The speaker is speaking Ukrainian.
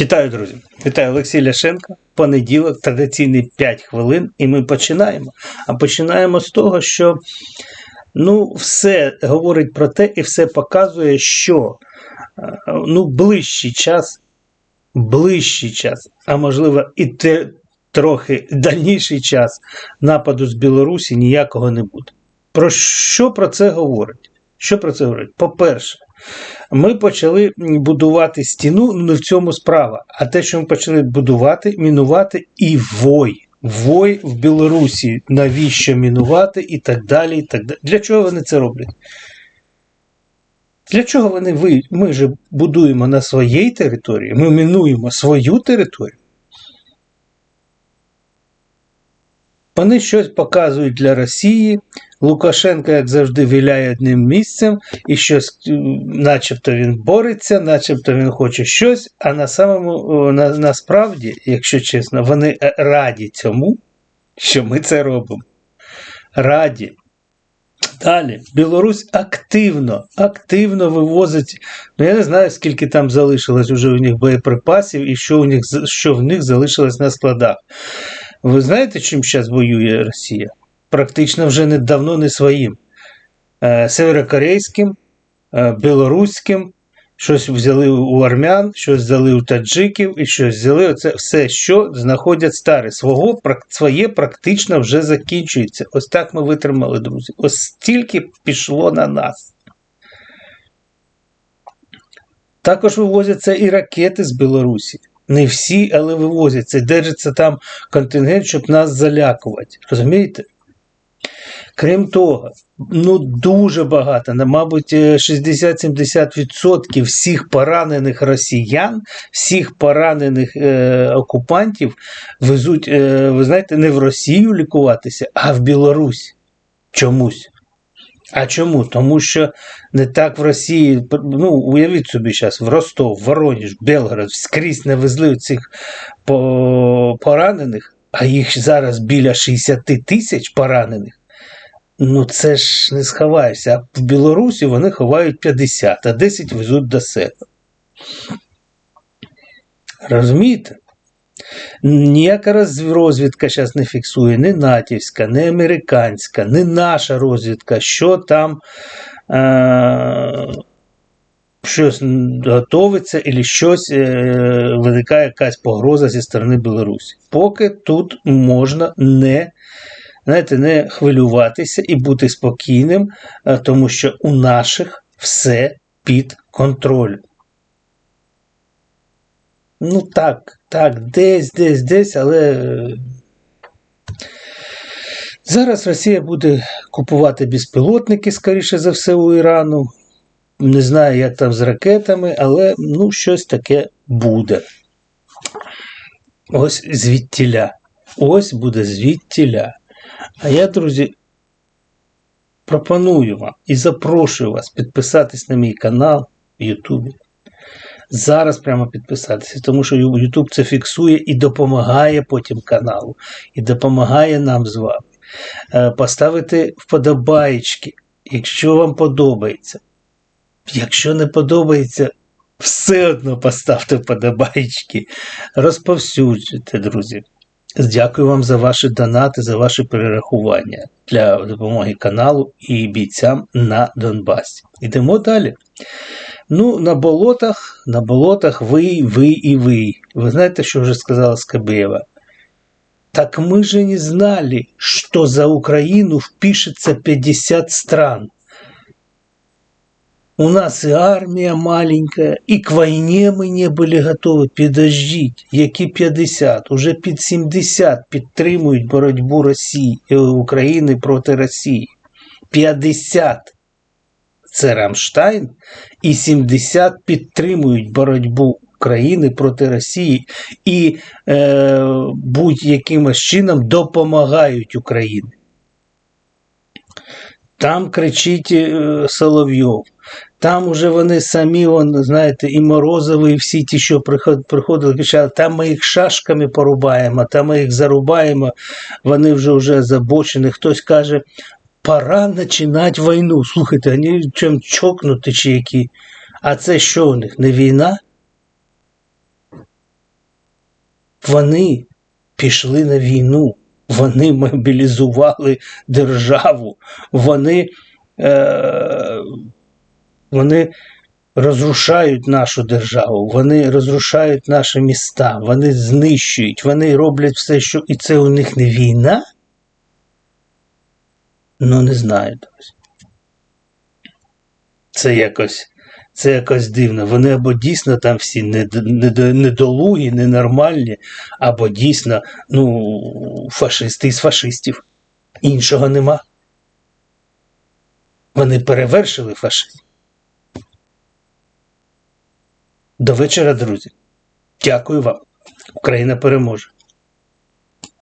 Вітаю, друзі! Вітаю Олексій Ляшенко. Понеділок, традиційний 5 хвилин, і ми починаємо. А починаємо з того, що ну, все говорить про те і все показує, що е, ну, ближчий час, ближчий час, а можливо, і те, трохи дальніший час нападу з Білорусі ніякого не буде. Про що про це говорить? Що про це говорить? По-перше, ми почали будувати стіну, ну не в цьому справа, а те, що ми почали будувати, мінувати і вой. Вой в Білорусі, навіщо мінувати і так далі. і так далі. Для чого вони це роблять? Для чого вони? Ми же будуємо на своїй території, ми мінуємо свою територію. Вони щось показують для Росії. Лукашенко, як завжди, віляє одним місцем, і щось, начебто він бореться, начебто він хоче щось, а на самому на, насправді, якщо чесно, вони раді цьому, що ми це робимо. Раді. Далі, Білорусь активно, активно вивозить. Ну я не знаю, скільки там залишилось уже у них боєприпасів і що у них що в них залишилось на складах. Ви знаєте, чим зараз воює Росія? Практично вже не давно не своїм. Е, Северокорейським, е, білоруським, щось взяли у армян, щось взяли у таджиків і щось взяли. Оце все, що знаходять старе. Свого, Своє практично вже закінчується. Ось так ми витримали, друзі. Ось стільки пішло на нас. Також вивозяться і ракети з Білорусі. Не всі, але вивозяться. Держиться там контингент, щоб нас залякувати. Розумієте? Крім того, ну дуже багато, мабуть, 60-70% всіх поранених росіян, всіх поранених е, окупантів везуть, е, ви знаєте, не в Росію лікуватися, а в Білорусь. Чомусь. А чому? Тому що не так в Росії, ну уявіть собі зараз, в Ростов, Воронеж, Белгород, скрізь не везли цих поранених, а їх зараз біля 60 тисяч поранених. Ну це ж не сховаєшся. А в Білорусі вони ховають 50, а 10 везуть до себе. Розумієте? Ніяка розвідка зараз не фіксує, не натівська, не американська, не наша розвідка, що там е- щось готовиться, або щось е виникає якась погроза зі сторони Білорусі. Поки тут можна не знаєте, не хвилюватися і бути спокійним, е, тому що у наших все під контролем. Ну так, так, десь, десь, десь, але е, зараз Росія буде купувати безпілотники, скоріше за все, у Ірану. Не знаю, як там з ракетами, але ну, щось таке буде. Ось звідтіля. Ось буде звідтіля. А я, друзі, пропоную вам і запрошую вас підписатись на мій канал в Ютубі. Зараз прямо підписатися, тому що YouTube це фіксує і допомагає потім каналу, і допомагає нам з вами. Е, поставити вподобаєчки, якщо вам подобається. Якщо не подобається, все одно поставте вподобаєчки. Розповсюджуйте, друзі. Дякую вам за ваші донати, за ваші перерахування для допомоги каналу і бійцям на Донбасі. Йдемо далі. Ну, на болотах, на болотах ви, ви і ви. Ви знаєте, що вже сказала Скабеєва? Так мы же не знали, что за Украину впишется 50 стран. У нас и армия маленькая, и к войне мы не были готові. Підождіть, які 50, уже під 70 підтримують боротьбу Росії України проти Росії. 50 Це Рамштайн, і 70 підтримують боротьбу України проти Росії і е, будь-якимось чином допомагають Україні. Там кричить е, Соловйов. Там уже вони самі, вон, знаєте, і Морозови, і всі ті, що приходили, кричали, там ми їх шашками порубаємо, там ми їх зарубаємо, вони вже вже забочені. Хтось каже, пора починати війну. Слухайте, вони чим чокнути чи які. А це що у них? Не війна? Вони пішли на війну, вони мобілізували державу, вони, е, вони розрушають нашу державу, вони розрушають наші міста, вони знищують, вони роблять все, що і це у них не війна. Ну, не знаю, друзі. Це якось, це якось дивно. Вони або дійсно там всі нед- нед- недолугі, ненормальні, або дійсно ну, фашисти із фашистів. Іншого нема. Вони перевершили фашизм. До вечора, друзі. Дякую вам. Україна переможе.